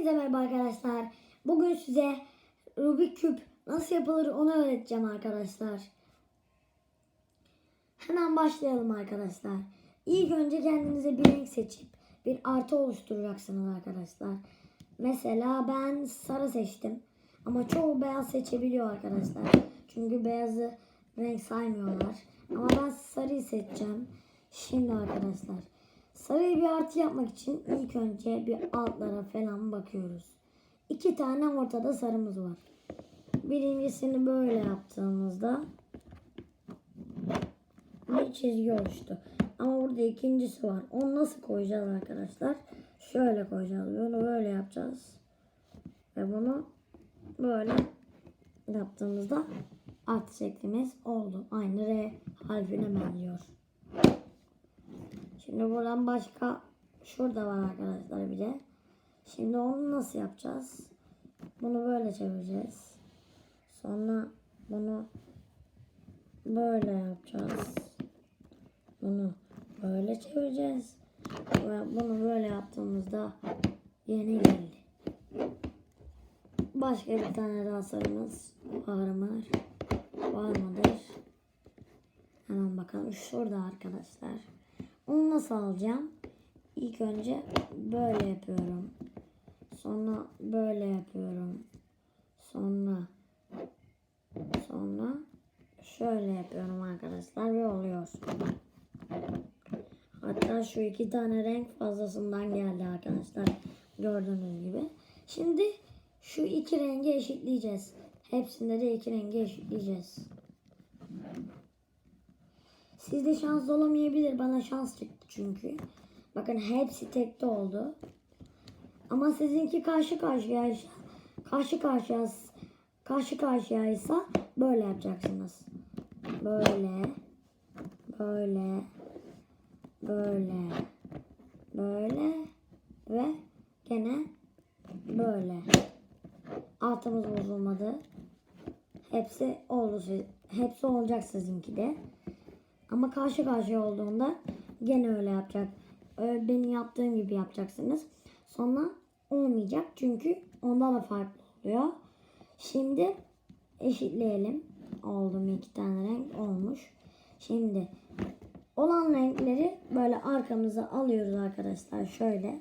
Hepinize merhaba arkadaşlar. Bugün size Rubik küp nasıl yapılır onu öğreteceğim arkadaşlar. Hemen başlayalım arkadaşlar. İlk önce kendinize bir renk seçip bir artı oluşturacaksınız arkadaşlar. Mesela ben sarı seçtim. Ama çoğu beyaz seçebiliyor arkadaşlar. Çünkü beyazı renk saymıyorlar. Ama ben sarıyı seçeceğim. Şimdi arkadaşlar. Sarıyı bir artı yapmak için ilk önce bir altlara falan bakıyoruz. İki tane ortada sarımız var. Birincisini böyle yaptığımızda bir çizgi oluştu. Ama burada ikincisi var. Onu nasıl koyacağız arkadaşlar? Şöyle koyacağız. Bunu böyle yapacağız. Ve bunu böyle yaptığımızda artı şeklimiz oldu. Aynı R harfine benziyor. Şimdi buradan başka şurada var arkadaşlar bir de. Şimdi onu nasıl yapacağız? Bunu böyle çevireceğiz. Sonra bunu böyle yapacağız. Bunu böyle çevireceğiz. Ve bunu böyle yaptığımızda yeni geldi. Başka bir tane daha sarımız var mı? Var mıdır? Hemen bakalım. Şurada arkadaşlar. Onu nasıl alacağım? İlk önce böyle yapıyorum. Sonra böyle yapıyorum. Sonra sonra şöyle yapıyorum arkadaşlar ve oluyor. Hatta şu iki tane renk fazlasından geldi arkadaşlar. Gördüğünüz gibi. Şimdi şu iki rengi eşitleyeceğiz. Hepsinde de iki rengi eşitleyeceğiz. Sizde şans olamayabilir. Bana şans çıktı çünkü. Bakın hepsi tekte oldu. Ama sizinki karşı karşıya karşı karşıya karşı karşıyaysa böyle yapacaksınız. Böyle böyle böyle böyle ve gene böyle. Altımız bozulmadı. Hepsi oldu. Hepsi olacak sizinki de. Ama karşı karşıya olduğunda gene öyle yapacak. Öyle benim yaptığım gibi yapacaksınız. Sonra olmayacak çünkü onda da farklı oluyor. Şimdi eşitleyelim. Oldu iki tane renk olmuş. Şimdi olan renkleri böyle arkamıza alıyoruz arkadaşlar. Şöyle.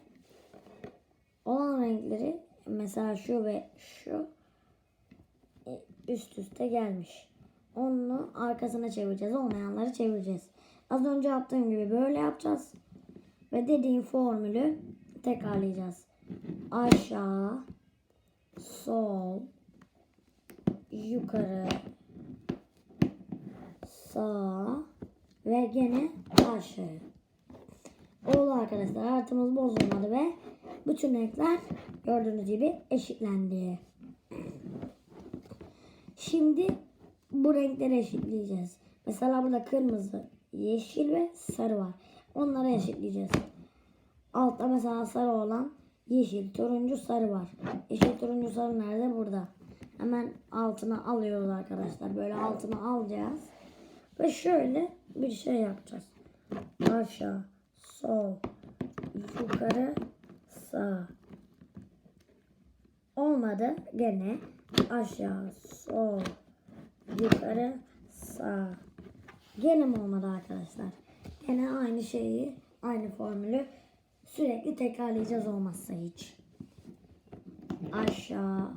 Olan renkleri mesela şu ve şu üst üste gelmiş. Onu arkasına çevireceğiz. Olmayanları çevireceğiz. Az önce yaptığım gibi böyle yapacağız. Ve dediğim formülü tekrarlayacağız. Aşağı, sol, yukarı, sağ ve gene aşağı. Oldu arkadaşlar. Artımız bozulmadı ve bütün renkler gördüğünüz gibi eşitlendi. Şimdi bu renkleri eşitleyeceğiz. Mesela burada kırmızı, yeşil ve sarı var. Onları eşitleyeceğiz. Altta mesela sarı olan yeşil, turuncu, sarı var. Yeşil, turuncu, sarı nerede? Burada. Hemen altına alıyoruz arkadaşlar. Böyle altına alacağız. Ve şöyle bir şey yapacağız. Aşağı, sol, yukarı, sağ. Olmadı. Gene aşağı, sol, yukarı, sağ. Gene mi olmadı arkadaşlar? Gene aynı şeyi, aynı formülü sürekli tekrarlayacağız olmazsa hiç. Aşağı,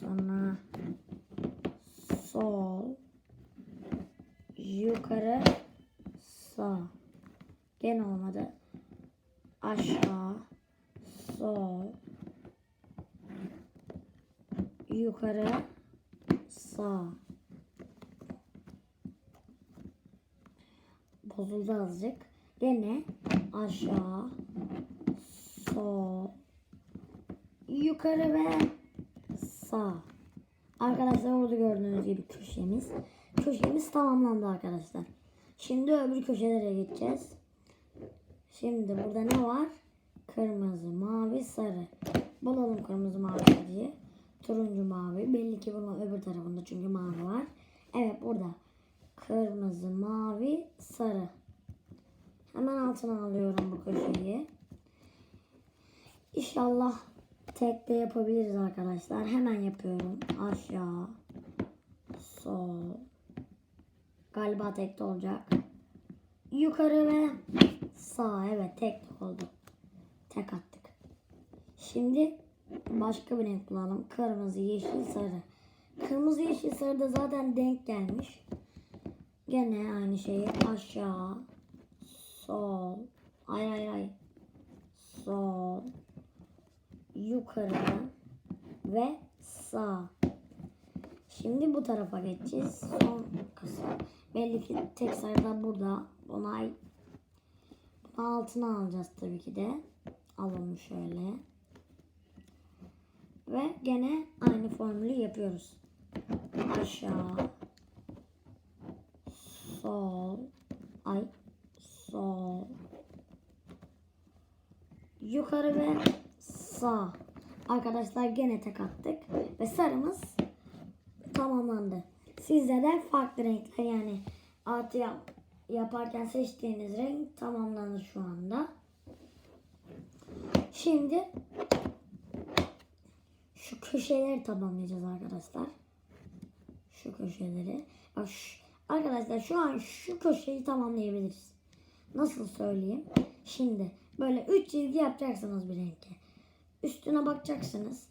sonra sol, yukarı, sağ. Gene olmadı. Aşağı, sol, yukarı, sağ. Bozuldu azıcık. Gene aşağı, sol, yukarı ve sağ. Arkadaşlar orada gördüğünüz gibi köşemiz. Köşemiz tamamlandı arkadaşlar. Şimdi öbür köşelere geçeceğiz. Şimdi burada ne var? Kırmızı, mavi, sarı. Bulalım kırmızı, mavi, sarıyı. Turuncu, mavi. Belli ki bunun öbür tarafında çünkü mavi var. Evet burada. Kırmızı, mavi, sarı. Hemen altına alıyorum bu köşeyi. İnşallah tek de yapabiliriz arkadaşlar. Hemen yapıyorum. Aşağı. Sol. Galiba tek de olacak. Yukarı ve sağ. Evet tek de oldu. Tek attık. Şimdi başka bir renk bulalım. Kırmızı, yeşil, sarı. Kırmızı, yeşil, sarı da zaten denk gelmiş. Gene aynı şeyi aşağı, sol, ay ay ay, sol, yukarı ve sağ. Şimdi bu tarafa geçeceğiz. Son kısım. Belli ki tek sayı da burada. Onay. Altına alacağız tabii ki de. Alalım şöyle. Ve gene aynı formülü yapıyoruz. Aşağı. Sol. Ay. Sol. Yukarı ve sağ. Arkadaşlar gene tek attık. Ve sarımız tamamlandı. Sizde de farklı renkler yani artı yap, yaparken seçtiğiniz renk tamamlanır şu anda. Şimdi şu köşeleri tamamlayacağız arkadaşlar. Şu köşeleri. Bak şu- arkadaşlar şu an şu köşeyi tamamlayabiliriz. Nasıl söyleyeyim? Şimdi böyle 3 çizgi yapacaksınız bir renkte. Üstüne bakacaksınız.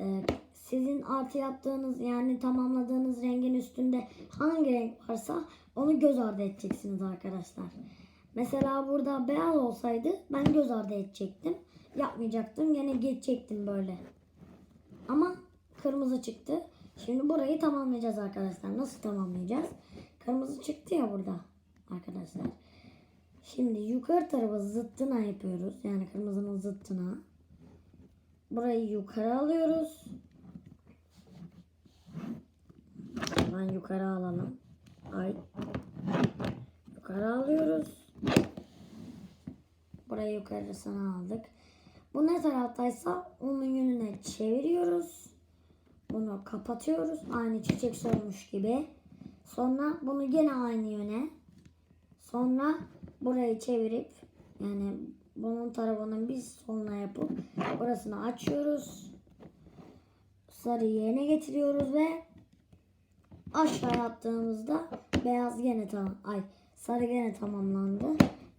Ee, sizin artı yaptığınız yani tamamladığınız rengin üstünde hangi renk varsa onu göz ardı edeceksiniz arkadaşlar. Mesela burada beyaz olsaydı ben göz ardı edecektim. Yapmayacaktım. Yine geçecektim böyle. Ama kırmızı çıktı. Şimdi burayı tamamlayacağız arkadaşlar. Nasıl tamamlayacağız? Kırmızı çıktı ya burada arkadaşlar. Şimdi yukarı tarafı zıttına yapıyoruz. Yani kırmızının zıttına. Burayı yukarı alıyoruz. Hemen yukarı alalım. Ay. Yukarı alıyoruz. Burayı yukarısına aldık. Bu ne taraftaysa onun yönüne çeviriyoruz. Bunu kapatıyoruz. Aynı çiçek solmuş gibi. Sonra bunu gene aynı yöne. Sonra burayı çevirip yani bunun tarafının bir soluna yapıp burasını açıyoruz. Sarıyı yerine getiriyoruz ve aşağı attığımızda beyaz gene tamam ay sarı gene tamamlandı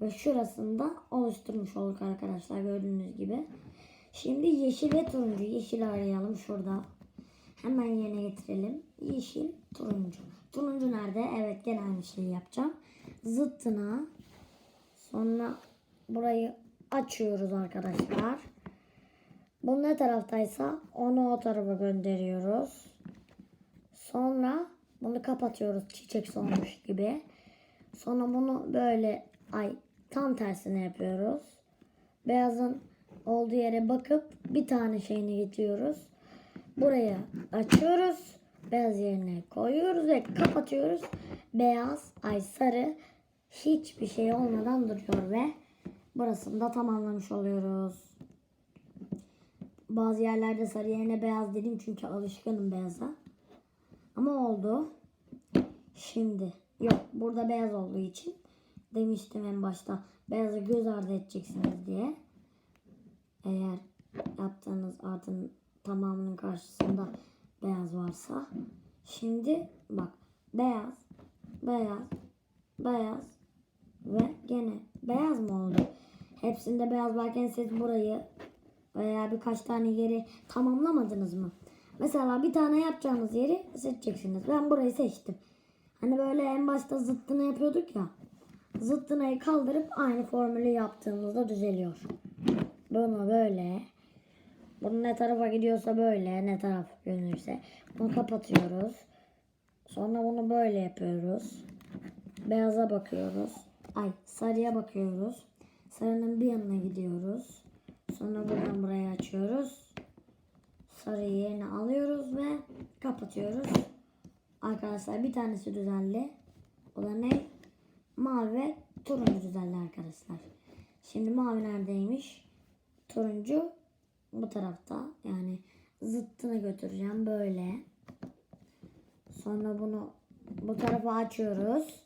ve şurasını da oluşturmuş olduk arkadaşlar gördüğünüz gibi. Şimdi yeşil ve turuncu. Yeşil arayalım şurada. Hemen yerine getirelim. Yeşil, turuncu. Turuncu nerede? Evet gene aynı şeyi yapacağım. Zıttına sonra burayı açıyoruz arkadaşlar. Bu ne taraftaysa onu o tarafa gönderiyoruz. Sonra bunu kapatıyoruz çiçek solmuş gibi. Sonra bunu böyle ay tam tersine yapıyoruz. Beyazın olduğu yere bakıp bir tane şeyini getiriyoruz. Buraya açıyoruz. Beyaz yerine koyuyoruz ve kapatıyoruz. Beyaz ay sarı hiçbir şey olmadan duruyor ve burasını da tamamlamış oluyoruz. Bazı yerlerde sarı yerine beyaz dedim çünkü alışkınım beyaza. Ama oldu. Şimdi yok burada beyaz olduğu için demiştim en başta beyazı göz ardı edeceksiniz diye. Eğer yaptığınız artın tamamının karşısında beyaz varsa. Şimdi bak beyaz, beyaz, beyaz ve gene beyaz mı oldu? Hepsinde beyaz varken siz burayı veya birkaç tane yeri tamamlamadınız mı? Mesela bir tane yapacağınız yeri seçeceksiniz. Ben burayı seçtim. Hani böyle en başta zıttını yapıyorduk ya. Zıttınayı kaldırıp aynı formülü yaptığımızda düzeliyor. Bunu böyle. Bunu ne tarafa gidiyorsa böyle. Ne taraf yönülürse. Bunu kapatıyoruz. Sonra bunu böyle yapıyoruz. Beyaza bakıyoruz. Ay sarıya bakıyoruz. Sarının bir yanına gidiyoruz. Sonra buradan buraya açıyoruz. Sarıyı yerine alıyoruz ve kapatıyoruz. Arkadaşlar bir tanesi düzeldi. O da ne? Mavi ve turuncu düzeldi arkadaşlar. Şimdi mavi neredeymiş? Turuncu bu tarafta. Yani zıttını götüreceğim böyle. Sonra bunu bu tarafa açıyoruz.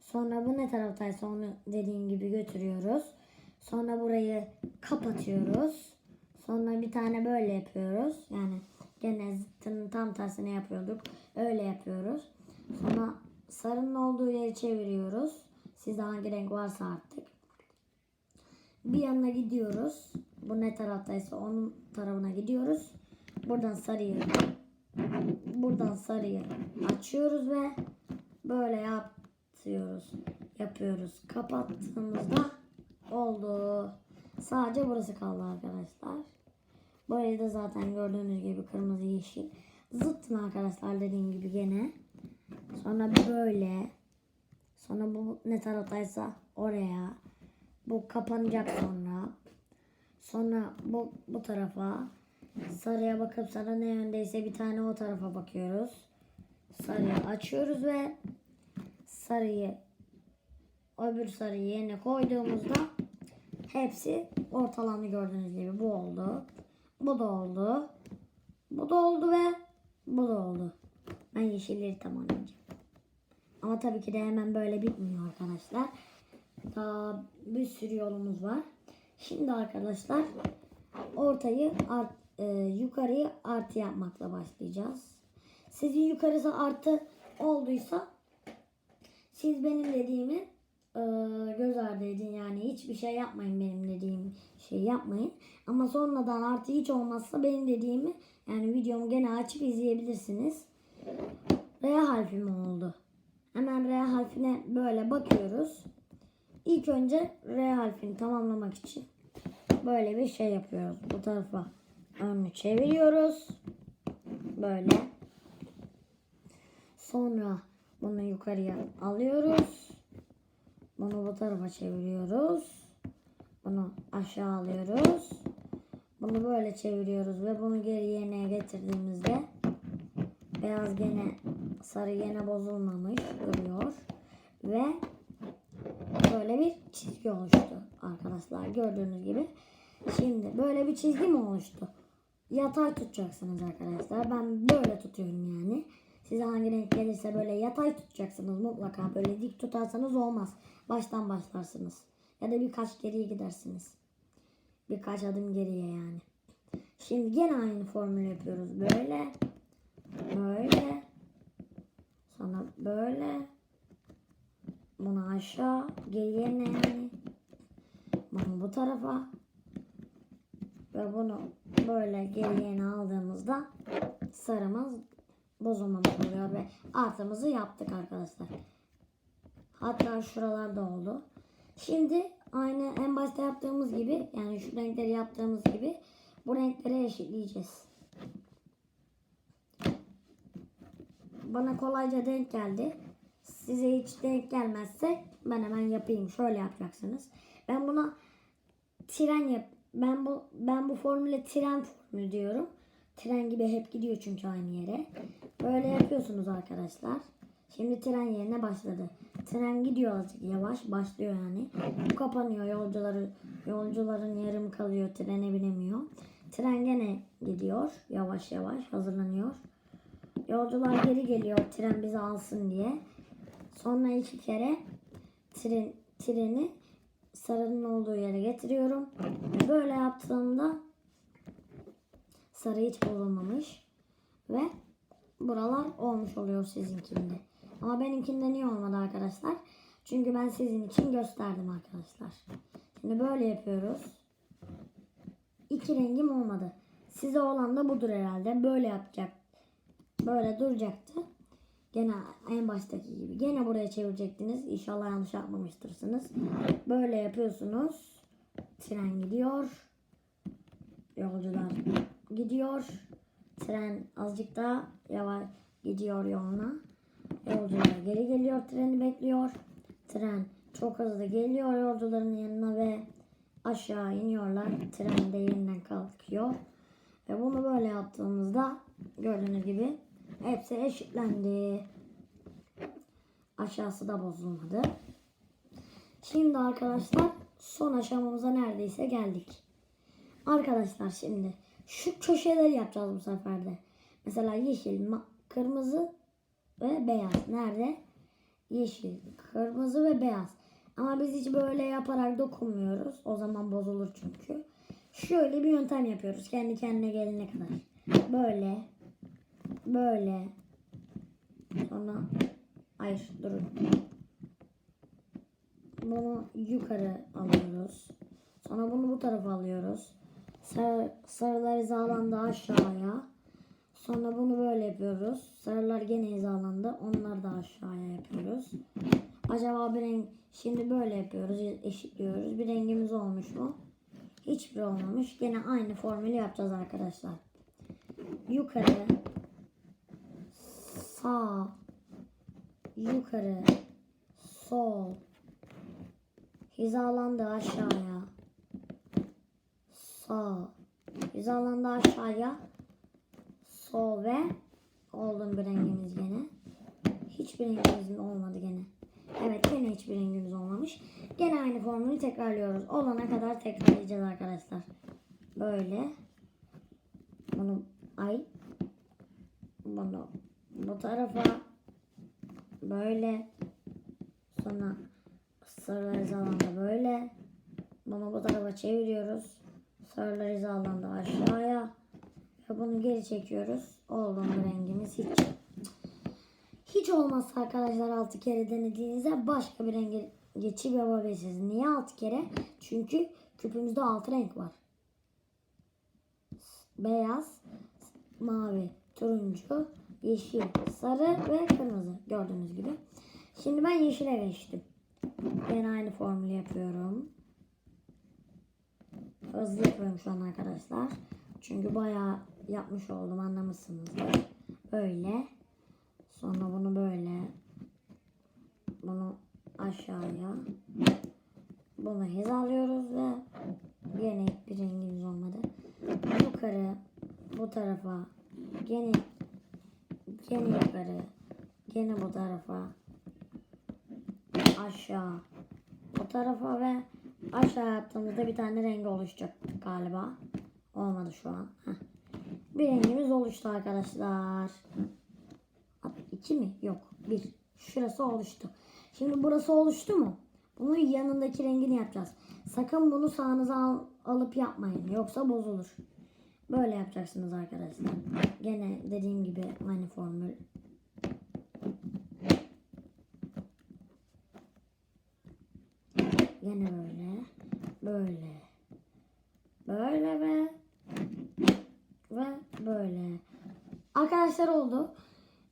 Sonra bu ne taraftaysa onu dediğim gibi götürüyoruz. Sonra burayı kapatıyoruz. Sonra bir tane böyle yapıyoruz. Yani gene zıttının tam tersini yapıyorduk. Öyle yapıyoruz. Sonra sarının olduğu yeri çeviriyoruz. Sizde hangi renk varsa artık. Bir yanına gidiyoruz. Bu ne taraftaysa onun tarafına gidiyoruz. Buradan sarıyı buradan sarıyı açıyoruz ve böyle yapıyoruz. Yapıyoruz. Kapattığımızda oldu. Sadece burası kaldı arkadaşlar. Burayı da zaten gördüğünüz gibi kırmızı yeşil. Zıttım arkadaşlar dediğim gibi gene. Sonra böyle. Sonra bu ne taraftaysa oraya. Bu kapanacak sonra. Sonra bu, bu tarafa. Sarıya bakıp sana ne yöndeyse bir tane o tarafa bakıyoruz. Sarıyı açıyoruz ve sarıyı öbür sarıyı yerine koyduğumuzda hepsi ortalandı gördüğünüz gibi. Bu oldu. Bu da oldu. Bu da oldu ve bu da oldu. Ben yeşilleri tamamlayacağım. Ama tabii ki de hemen böyle bitmiyor arkadaşlar. Daha bir sürü yolumuz var. Şimdi arkadaşlar ortayı art, e, yukarıyı artı yapmakla başlayacağız. Sizin yukarısı artı olduysa siz benim dediğimi e, göz ardı edin yani hiçbir şey yapmayın benim dediğim şey yapmayın. Ama sonradan artı hiç olmazsa benim dediğimi yani videomu gene açıp izleyebilirsiniz. R harfi mi oldu? Hemen R harfine böyle bakıyoruz. İlk önce R harfini tamamlamak için böyle bir şey yapıyoruz. Bu tarafa önünü çeviriyoruz. Böyle. Sonra bunu yukarıya alıyoruz. Bunu bu tarafa çeviriyoruz. Bunu aşağı alıyoruz. Bunu böyle çeviriyoruz ve bunu geri yerine getirdiğimizde beyaz gene sarı gene bozulmamış duruyor. Ve böyle bir çizgi oluştu arkadaşlar gördüğünüz gibi. Şimdi böyle bir çizgi mi oluştu? Yatay tutacaksınız arkadaşlar. Ben böyle tutuyorum yani. Size hangi renk gelirse böyle yatay tutacaksınız mutlaka. Böyle dik tutarsanız olmaz. Baştan başlarsınız. Ya da birkaç geriye gidersiniz. Birkaç adım geriye yani. Şimdi gene aynı formülü yapıyoruz. Böyle. Böyle. Sonra böyle. Bunu aşağı. Geriye ne yani? Bunu bu tarafa. Ve bunu böyle geriye aldığımızda sarımız bozulmamış oluyor ve artımızı yaptık arkadaşlar. Hatta şuralarda oldu. Şimdi aynı en başta yaptığımız gibi yani şu renkleri yaptığımız gibi bu renkleri eşitleyeceğiz. Bana kolayca denk geldi. Size hiç denk gelmezse ben hemen yapayım. Şöyle yapacaksınız. Ben buna tren yap. Ben bu ben bu formüle tren formülü diyorum. Tren gibi hep gidiyor çünkü aynı yere. Böyle yapıyorsunuz arkadaşlar. Şimdi tren yerine başladı. Tren gidiyor azıcık yavaş başlıyor yani. Bu kapanıyor yolcuları yolcuların yarım kalıyor trene binemiyor. Tren gene gidiyor yavaş yavaş hazırlanıyor. Yolcular geri geliyor tren bizi alsın diye. Sonra iki kere tren, treni sarının olduğu yere getiriyorum. Böyle yaptığımda sarı hiç bozulmamış. Ve buralar olmuş oluyor sizinkinde. Ama benimkinde niye olmadı arkadaşlar? Çünkü ben sizin için gösterdim arkadaşlar. Şimdi böyle yapıyoruz. İki rengim olmadı. Size olan da budur herhalde. Böyle yapacak. Böyle duracaktı. Gene en baştaki gibi. Gene buraya çevirecektiniz. İnşallah yanlış yapmamıştırsınız. Böyle yapıyorsunuz. Tren gidiyor. Yolcular gidiyor. Tren azıcık daha yavaş gidiyor yoluna. Yolcular geri geliyor. Treni bekliyor. Tren çok hızlı geliyor yolcuların yanına ve aşağı iniyorlar. Tren de yerinden kalkıyor. Ve bunu böyle yaptığımızda gördüğünüz gibi hepsi eşitlendi. Aşağısı da bozulmadı. Şimdi arkadaşlar son aşamamıza neredeyse geldik. Arkadaşlar şimdi şu köşeleri yapacağız bu sefer de. Mesela yeşil, kırmızı ve beyaz. Nerede? Yeşil, kırmızı ve beyaz. Ama biz hiç böyle yaparak dokunmuyoruz. O zaman bozulur çünkü. Şöyle bir yöntem yapıyoruz kendi kendine gelene kadar. Böyle. Böyle. Sonra hayır durun. Bunu yukarı alıyoruz. Sonra bunu bu tarafa alıyoruz. Sarı, sarılar hizalandı aşağıya. Sonra bunu böyle yapıyoruz. Sarılar gene hizalandı. Onları da aşağıya yapıyoruz. Acaba bir renk şimdi böyle yapıyoruz. Eşitliyoruz. Bir rengimiz olmuş mu? Hiçbir olmamış. Gene aynı formülü yapacağız arkadaşlar. Yukarı sağ yukarı sol hizalandı aşağıya sağ hizalandı aşağıya sol ve oldu bir rengimiz gene. Hiçbir rengimizin olmadı gene. Evet gene hiçbir rengimiz olmamış. Gene aynı formülü tekrarlıyoruz. Olana kadar tekrarlayacağız arkadaşlar. Böyle. Bunu ay. Bunu bu tarafa böyle. Sonra sarılar hizalanda böyle. Bunu bu tarafa çeviriyoruz. Sarılar hizalanda aşağıya. Ve bunu geri çekiyoruz. Oldu mu rengimiz hiç. Hiç olmazsa arkadaşlar 6 kere denediğinizde başka bir renge geçip yapabilirsiniz. Niye 6 kere? Çünkü küpümüzde 6 renk var. Beyaz, mavi, turuncu, yeşil, sarı ve kırmızı gördüğünüz gibi. Şimdi ben yeşile geçtim. Yine aynı formülü yapıyorum. Hızlı yapıyorum şu an arkadaşlar. Çünkü bayağı yapmış oldum anlamışsınızdır. Böyle. Sonra bunu böyle. Bunu aşağıya. Bunu hizalıyoruz ve yine bir rengimiz olmadı. Yukarı bu tarafa gene gene yukarı gene bu tarafa aşağı bu tarafa ve aşağı yaptığımızda bir tane rengi oluşacak galiba. Olmadı şu an. Heh. Bir rengimiz oluştu arkadaşlar. İki mi? Yok. Bir. Şurası oluştu. Şimdi burası oluştu mu? Bunun yanındaki rengini yapacağız. Sakın bunu sağınıza al- alıp yapmayın. Yoksa bozulur. Böyle yapacaksınız arkadaşlar. Gene dediğim gibi aynı formül. Gene böyle. Böyle. Böyle ve ve böyle. Arkadaşlar oldu.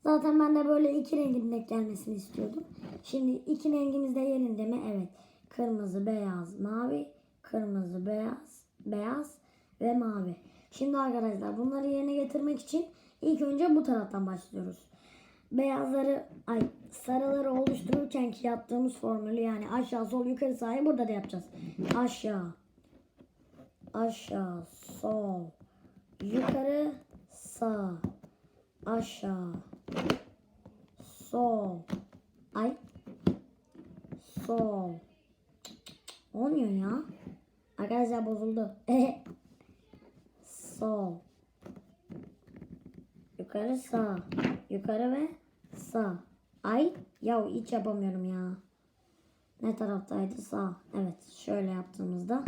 Zaten ben de böyle iki rengin denk gelmesini istiyordum. Şimdi iki rengimiz de yerinde mi? Evet. Kırmızı, beyaz, mavi. Kırmızı, beyaz, beyaz ve mavi. Şimdi arkadaşlar bunları yerine getirmek için ilk önce bu taraftan başlıyoruz. Beyazları, ay sarıları oluştururken ki yaptığımız formülü yani aşağı, sol, yukarı, sağı burada da yapacağız. Aşağı, aşağı, sol, yukarı, sağ, aşağı, sol, ay, sol. Olmuyor ya. Arkadaşlar bozuldu. sol. Yukarı sağ. Yukarı ve sağ. Ay ya hiç yapamıyorum ya. Ne taraftaydı? Sağ. Evet şöyle yaptığımızda.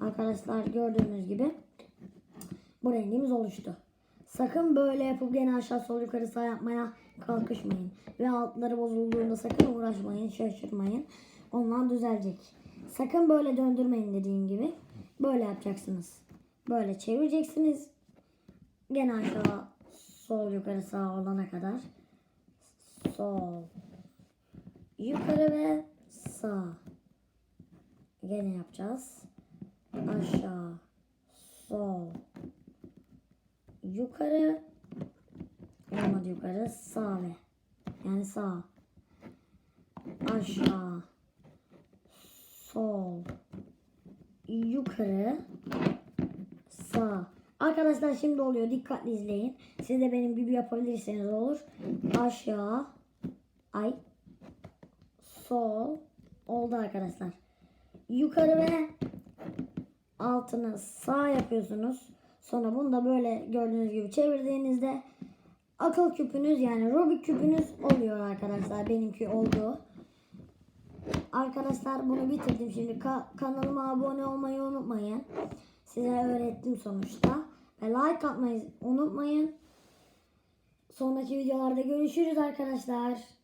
Arkadaşlar gördüğünüz gibi bu rengimiz oluştu. Sakın böyle yapıp gene aşağı sol yukarı sağ yapmaya kalkışmayın. Ve altları bozulduğunda sakın uğraşmayın, şaşırmayın. Onlar düzelecek. Sakın böyle döndürmeyin dediğim gibi. Böyle yapacaksınız. Böyle çevireceksiniz. Gene aşağı sol yukarı sağ olana kadar. Sol. Yukarı ve sağ. Gene yapacağız. Aşağı. Sol. Yukarı. Olmadı yukarı. Sağ ve. Yani sağ. Aşağı. Sol. Yukarı. Sağ. Arkadaşlar şimdi oluyor. Dikkatli izleyin. Siz de benim gibi yapabilirseniz olur. Aşağı. Ay. Sol. Oldu arkadaşlar. Yukarı ve altını sağ yapıyorsunuz. Sonra bunu da böyle gördüğünüz gibi çevirdiğinizde akıl küpünüz yani Rubik küpünüz oluyor arkadaşlar. Benimki oldu. Arkadaşlar bunu bitirdim. Şimdi ka- kanalıma abone olmayı unutmayın. Size öğrettim sonuçta. Ve like atmayı unutmayın. Sonraki videolarda görüşürüz arkadaşlar.